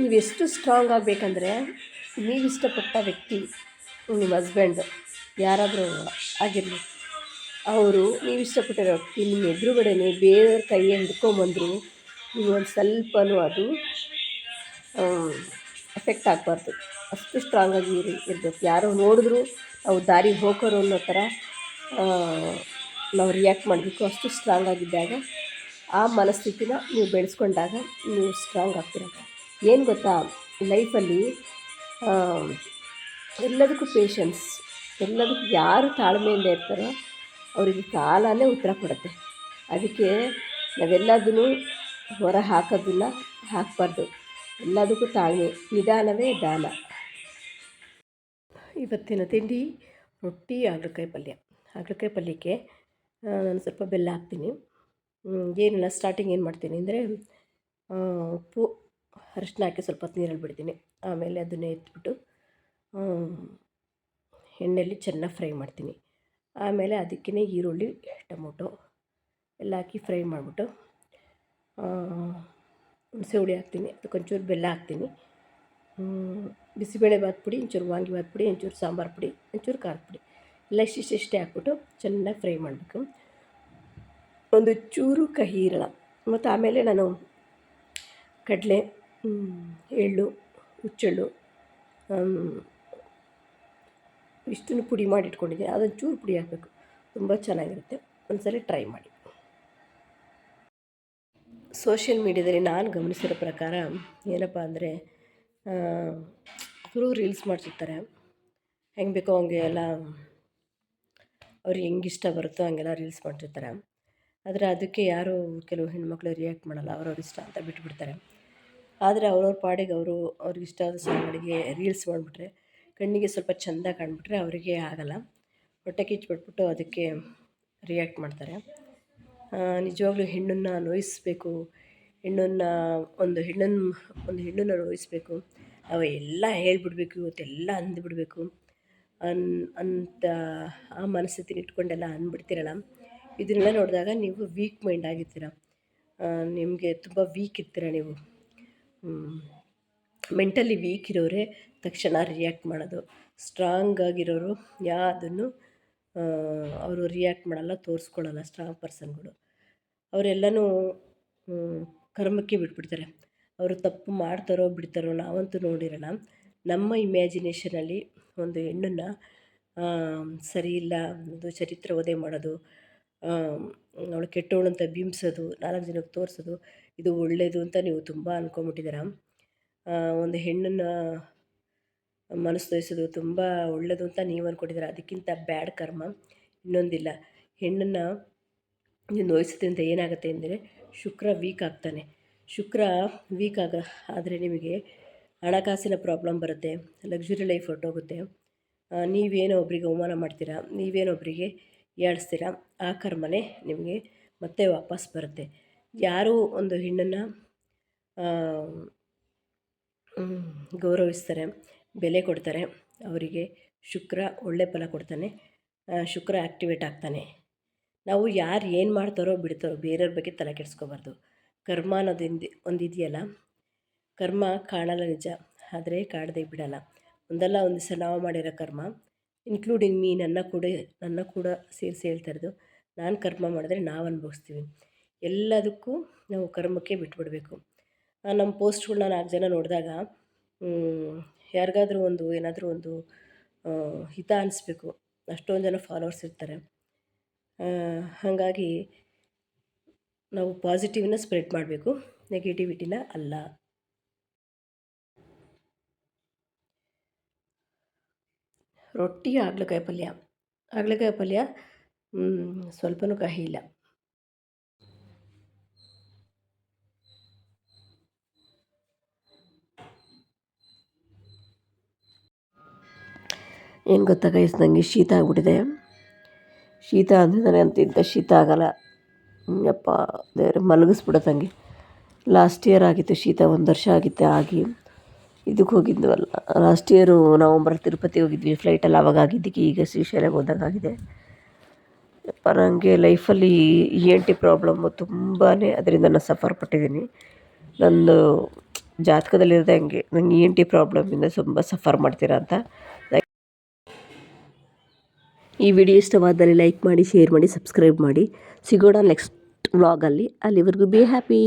ನೀವು ಎಷ್ಟು ಸ್ಟ್ರಾಂಗ್ ಆಗಬೇಕಂದ್ರೆ ನೀವು ಇಷ್ಟಪಟ್ಟ ವ್ಯಕ್ತಿ, ನಿಮ್ಮ ಹಸ್ಬೆಂಡ್ ಯಾರಾದರೂ ಆಗಿರಲಿ, ಅವರು ನೀವು ಇಷ್ಟಪಟ್ಟಿರೋ ವ್ಯಕ್ತಿ ನಿಮ್ಮ ಎದುರುಗಡೆನೇ ಬೇರೆಯವ್ರ ಕೈಯಲ್ಲಿ ಹಿಡ್ಕೊಂಬಂದರು ನೀವು ಒಂದು ಸ್ವಲ್ಪನೂ ಅದು ಎಫೆಕ್ಟ್ ಆಗಬಾರ್ದು. ಅಷ್ಟು ಸ್ಟ್ರಾಂಗಾಗಿ ಇರಿ, ಇರಬೇಕು. ಯಾರೋ ನೋಡಿದ್ರು ನಾವು ದಾರಿ ಹೋಗೋರು ಅನ್ನೋ ಥರ ನಾವು ರಿಯಾಕ್ಟ್ ಮಾಡಬೇಕು. ಅಷ್ಟು ಸ್ಟ್ರಾಂಗ್ ಆಗಿದ್ದಾಗ ಆ ಮನಸ್ಥಿತಿನ ನೀವು ಬೆಳೆಸ್ಕೊಂಡಾಗ ನೀವು ಸ್ಟ್ರಾಂಗ್ ಆಗ್ತೀರ ಏನು ಗೊತ್ತಾ? ಲೈಫಲ್ಲಿ ಎಲ್ಲದಕ್ಕೂ ಪೇಷನ್ಸ್ ಎಲ್ಲದಕ್ಕೂ ಯಾರು ತಾಳ್ಮೆಯಿಂದ ಇರ್ತಾರೋ ಅವರಿಗೆ ಕಾಲನೇ ಉತ್ತರ ಕೊಡುತ್ತೆ. ಅದಕ್ಕೆ ನಾವೆಲ್ಲದನ್ನು ಹೊರ ಹಾಕೋದಿಲ್ಲ, ಹಾಕಬಾರ್ದು. ಎಲ್ಲದಕ್ಕೂ ತಾಳ್ಮೆ, ನಿಧಾನವೇ ದಾನ. ಇವತ್ತಿನ ತಿಂಡಿ ರೊಟ್ಟಿ ಹಾಗಲಕಾಯಿ ಪಲ್ಯ. ಹಾಗಲಕಾಯಿ ಪಲ್ಯಕ್ಕೆ ನಾನು ಸ್ವಲ್ಪ ಬೆಲ್ಲ ಹಾಕ್ತೀನಿ. ಏನಿಲ್ಲ ಸ್ಟಾರ್ಟಿಂಗ್ ಏನು ಮಾಡ್ತೀನಿ ಅಂದರೆ ಉಪ್ಪು ಅರಿಶಿನ ಹಾಕಿ ಸ್ವಲ್ಪ ಹೊತ್ತು ನೀರಲ್ಲಿ ಬಿಡ್ತೀನಿ. ಆಮೇಲೆ ಅದನ್ನೇ ಎತ್ಬಿಟ್ಟು ಎಣ್ಣೆಯಲ್ಲಿ ಚೆನ್ನಾಗಿ ಫ್ರೈ ಮಾಡ್ತೀನಿ. ಆಮೇಲೆ ಅದಕ್ಕೇ ಈರುಳ್ಳಿ, ಟೊಮೊಟೊ ಎಲ್ಲ ಹಾಕಿ ಫ್ರೈ ಮಾಡಿಬಿಟ್ಟು ಹುಣಸೆ ಹುಳಿ ಹಾಕ್ತೀನಿ. ಅದಕ್ಕೊಂಚೂರು ಬೆಲ್ಲ ಹಾಕ್ತೀನಿ. ಬಿಸಿಬೇಳೆ ಬಾತ್ ಪುಡಿ, ಒಂಚೂರು ವಾಂಗಿಬಾತ್ ಪುಡಿ, ಒಂಚೂರು ಸಾಂಬಾರು ಪುಡಿ, ಒಂಚೂರು ಖಾರದ ಪುಡಿ. ಎಲ್ಲ ಇಷ್ಟಿಷ್ಟೇ ಹಾಕ್ಬಿಟ್ಟು ಚೆನ್ನಾಗಿ ಫ್ರೈ ಮಾಡಬೇಕು. ಒಂದು ಚೂರು ಕಹಿ ಇರಲ್ಲ. ಮತ್ತು ಆಮೇಲೆ ನಾನು ಕಡಲೆ ಎಳ್ಳು, ಹುಚ್ಚೆಳ್ಳು ಇಷ್ಟನ್ನು ಪುಡಿ ಮಾಡಿ ಇಟ್ಕೊಂಡಿದ್ದೀನಿ ಅದನ್ನು ಚೂರು ಪುಡಿ ಹಾಕಬೇಕು. ತುಂಬ ಚೆನ್ನಾಗಿರುತ್ತೆ. ಒಂದ್ಸಲ ಟ್ರೈ ಮಾಡಿ. ಸೋಷಿಯಲ್ ಮೀಡ್ಯಾದಲ್ಲಿ ನಾನು ಗಮನಿಸಿರೋ ಪ್ರಕಾರ ಏನಪ್ಪ ಅಂದರೆ ಅವರು ರೀಲ್ಸ್ ಮಾಡ್ತಿರ್ತಾರೆ. ಹೆಂಗೆ ಬೇಕೋ ಹಂಗೆ ಎಲ್ಲ ಅವ್ರಿಗೆ ಹೆಂಗೆ ಇಷ್ಟ ಬರುತ್ತೋ ಹಂಗೆಲ್ಲ ರೀಲ್ಸ್ ಮಾಡ್ತಿರ್ತಾರೆ. ಆದರೆ ಅದಕ್ಕೆ ಯಾರೂ ಕೆಲವು ಹೆಣ್ಮಕ್ಳು ರಿಯಾಕ್ಟ್ ಮಾಡಲ್ಲ. ಅವ್ರವ್ರ ಇಷ್ಟ ಅಂತ ಬಿಟ್ಬಿಡ್ತಾರೆ. ಆದರೆ ಅವ್ರವ್ರ ಪಾಡಿಗೆ ಅವರು ಅವ್ರಿಗೆ ಇಷ್ಟ ಆದ ಸಾಂಗ್ಗಳಿಗೆ ರೀಲ್ಸ್ ಮಾಡಿಬಿಟ್ರೆ ಕಣ್ಣಿಗೆ ಸ್ವಲ್ಪ ಚೆಂದ ಕಾಣ್ಬಿಟ್ರೆ ಅವರಿಗೆ ಆಗಲ್ಲ. ಹೊಟ್ಟೆ ಕಿಚ್ಚು ಬಿಟ್ಬಿಟ್ಟು ಅದಕ್ಕೆ ರಿಯಾಕ್ಟ್ ಮಾಡ್ತಾರೆ. ನಿಜವಾಗ್ಲೂ ಹೆಣ್ಣನ್ನು ನೋಯಿಸ್ಬೇಕು. ಹೆಣ್ಣನ್ನು ಒಂದು ಹೆಣ್ಣನ್ನು ಒಂದು ಹೆಣ್ಣನ್ನು ನೋಯಿಸ್ಬೇಕು. ನಾವು ಎಲ್ಲ ಹೇಳ್ಬಿಡ್ಬೇಕು, ಇವತ್ತೆಲ್ಲ ಅಂದ್ಬಿಡ್ಬೇಕು. ಅನ್, ಅಂತ ಆ ಮನಸ್ಥಿತಿನ ಇಟ್ಕೊಂಡೆಲ್ಲ ಅಂದ್ಬಿಡ್ತೀರಲ್ಲ. ಇದನ್ನೆಲ್ಲ ನೋಡಿದಾಗ ನೀವು ವೀಕ್ ಮೈಂಡ್ ಆಗಿರ್ತೀರ. ನಿಮಗೆ ತುಂಬ ವೀಕ್ ಇರ್ತೀರ ನೀವು. ಮೆಂಟಲಿ ವೀಕ್ ಇರೋರೇ ತಕ್ಷಣ ರಿಯಾಕ್ಟ್ ಮಾಡೋದು. ಸ್ಟ್ರಾಂಗ್ ಆಗಿರೋರು ಯಾವುದನ್ನು ಅವರು ರಿಯಾಕ್ಟ್ ಮಾಡಲ್ಲ ತೋರಿಸ್ಕೊಳ್ಳಲ್ಲ ಸ್ಟ್ರಾಂಗ್ ಪರ್ಸನ್ಗಳು. ಅವರೆಲ್ಲನೂ ಕರ್ಮಕ್ಕೆ ಬಿಟ್ಬಿಡ್ತಾರೆ. ಅವರು ತಪ್ಪು ಮಾಡ್ತಾರೋ ಬಿಡ್ತಾರೋ ನಾವಂತೂ ನೋಡಿರೋಣ ನಮ್ಮ ಇಮ್ಯಾಜಿನೇಷನಲ್ಲಿ ಒಂದು ಹೆಣ್ಣನ್ನು ಸರಿ ಇಲ್ಲ, ಒಂದು ಚರಿತ್ರೆ ಓದೆ ಮಾಡೋದು ಅವಳು ಕೆಟ್ಟವಳು ಅಂತ ಬಿಂಬಿಸೋದು, ನಾಲ್ಕು ಜನಕ್ಕೆ ತೋರಿಸೋದು, ಇದು ಒಳ್ಳೆಯದು ಅಂತ ನೀವು ತುಂಬ ಅಂದ್ಕೊಂಬಿಟ್ಟಿದ್ದೀರ ಒಂದು ಹೆಣ್ಣನ್ನು ಮನಸ್ಸು ತೋರಿಸೋದು ತುಂಬ ಒಳ್ಳೆಯದು ಅಂತ ನೀವು ಅಂದ್ಕೊಂಡಿದ್ದೀರ ಅದಕ್ಕಿಂತ ಬ್ಯಾಡ್ ಕರ್ಮ ಇನ್ನೊಂದಿಲ್ಲ. ಹೆಣ್ಣನ್ನು ನೀವು ನೋಯಿಸೋದ್ರಿಂದ ಏನಾಗುತ್ತೆ ಅಂದರೆ ಶುಕ್ರ ವೀಕ್ ಆಗ್ತಾನೆ. ಶುಕ್ರ ವೀಕ್ ಆಗ, ಆದರೆ ನಿಮಗೆ ಹಣಕಾಸಿನ ಪ್ರಾಬ್ಲಮ್ ಬರುತ್ತೆ, ಲಕ್ಸುರಿ ಲೈಫ್ ಹೊರಟೋಗುತ್ತೆ. ನೀವೇನೋ ಒಬ್ಬರಿಗೆ ಅವಮಾನ ಮಾಡ್ತೀರಾ? ನೀವೇನೋ ಹೀಯಾಳಿಸ್ತೀರ ಆ ಕರ್ಮನೇ ನಿಮಗೆ ಮತ್ತೆ ವಾಪಸ್ ಬರುತ್ತೆ. ಯಾರು ಒಂದು ಹೆಣ್ಣನ್ನು ಗೌರವಿಸ್ತಾರೆ, ಬೆಲೆ ಕೊಡ್ತಾರೆ, ಅವರಿಗೆ ಶುಕ್ರ, ಒಳ್ಳೆ ಫಲ ಕೊಡ್ತಾನೆ ಶುಕ್ರ ಆ್ಯಕ್ಟಿವೇಟ್ ಆಗ್ತಾನೆ. ನಾವು ಯಾರು ಏನು ಮಾಡ್ತಾರೋ ಬಿಡ್ತಾರೋ, ಬೇರೆಯವ್ರ ಬಗ್ಗೆ ತಲೆ ಕೆಡಿಸ್ಕೋಬಾರ್ದು. ಕರ್ಮ ಅನ್ನೋದು ಒಂದು ಇದೆಯಲ್ಲ ಕರ್ಮ ಕಾಣಲ್ಲ ನಿಜ, ಆದರೆ ಕಾಡದೆ ಬಿಡಲ್ಲ. ಒಂದಲ್ಲ ಒಂದು ದಿವಸ ನಾವು ಮಾಡಿರೋ ಕರ್ಮ ಇನ್ಕ್ಲೂಡಿಂಗ್ ಮೀ ನನ್ನ ಕೂಡ ನನ್ನ ಕೂಡ ಸೇರಿಸಿ ಹೇಳ್ತಾ ಇರೋದು. ನಾನು ಕರ್ಮ ಮಾಡಿದ್ರೆ ನಾವು ಅನುಭವಿಸ್ತೀವಿ. ಎಲ್ಲದಕ್ಕೂ ನಾವು ಕರ್ಮಕ್ಕೆ ಬಿಟ್ಬಿಡಬೇಕು. ನಮ್ಮ ಪೋಸ್ಟ್ಗಳನ್ನ ನಾಲ್ಕು ಜನ ನೋಡಿದಾಗ ಯಾರಿಗಾದ್ರೂ ಒಂದು, ಏನಾದರೂ ಒಂದು ಹಿತ ಅನ್ನಿಸ್ಬೇಕು ಅಷ್ಟೊಂದು ಜನ ಫಾಲೋವರ್ಸ್ ಇರ್ತಾರೆ. ಹಾಗಾಗಿ ನಾವು ಪಾಸಿಟಿವ್ನ ಸ್ಪ್ರೆಡ್ ಮಾಡಬೇಕು. ನೆಗೆಟಿವಿಟಿನ ಅಲ್ಲ. ರೊಟ್ಟಿ, ಹಾಗಲಕಾಯಿ ಪಲ್ಯ. ಹಾಗಲಕಾಯಿ ಪಲ್ಯ ಸ್ವಲ್ಪನೂ ಕಹಿ ಇಲ್ಲ. ಏನು ಗೊತ್ತಾ ಗೈಸ್ ನನಗೆ ಶೀತ ಆಗ್ಬಿಟ್ಟಿದೆ. ಶೀತ ಅಂದರೆ ನನಗೆ ಅಂತಿದ್ದ ಶೀತ ಆಗಲ್ಲ. ಅಪ್ಪ ದೇವ್ರೆ, ಮಲಗಿಸ್ಬಿಡತ್ತೆ ಹಂಗೆ ಲಾಸ್ಟ್ ಇಯರ್ ಆಗಿತ್ತು ಶೀತ, ಒಂದು ವರ್ಷ ಆಗಿತ್ತು, ಆಗಿ. ಇದಕ್ಕೆ ಹೋಗಿದ್ವಲ್ಲ. ಲಾಸ್ಟ್ ಇಯರು ನವಂಬರ್ ತಿರುಪತಿ ಹೋಗಿದ್ವಿ. ಫ್ಲೈಟಲ್ಲಿ ಅವಾಗ ಆಗಿದ್ದಕ್ಕೆ ಈಗ ಶ್ರೀಶೈಲಕ್ಕೆ ಹೋದಂಗಾಗಿದೆ. ಯಪ್ಪ ನನಗೆ ಲೈಫಲ್ಲಿ ಇ ಎನ್ ಟಿ ಪ್ರಾಬ್ಲಮ್ಮು ತುಂಬಾ ಅದರಿಂದ ನಾನು ಸಫರ್ ಪಟ್ಟಿದ್ದೀನಿ. ನಂದು ಜಾತಕದಲ್ಲಿರೋದೆ ಹಂಗೆ. ನಂಗೆ ಇ ಎನ್ ಟಿ ಪ್ರಾಬ್ಲಮಿಂದ ತುಂಬ ಸಫರ್ ಮಾಡ್ತೀರಾ ಅಂತ. ಈ ವಿಡಿಯೋ ಇಷ್ಟವಾದಲ್ಲಿ ಲೈಕ್ ಮಾಡಿ ಶೇರ್ ಮಾಡಿ ಸಬ್ಸ್ಕ್ರೈಬ್ ಮಾಡಿ. ಸಿಗೋಣ ನೆಕ್ಸ್ಟ್ ವ್ಲಾಗಲ್ಲಿ ಅಲ್ಲಿವರೆಗೂ ಬಿ ಹ್ಯಾಪಿ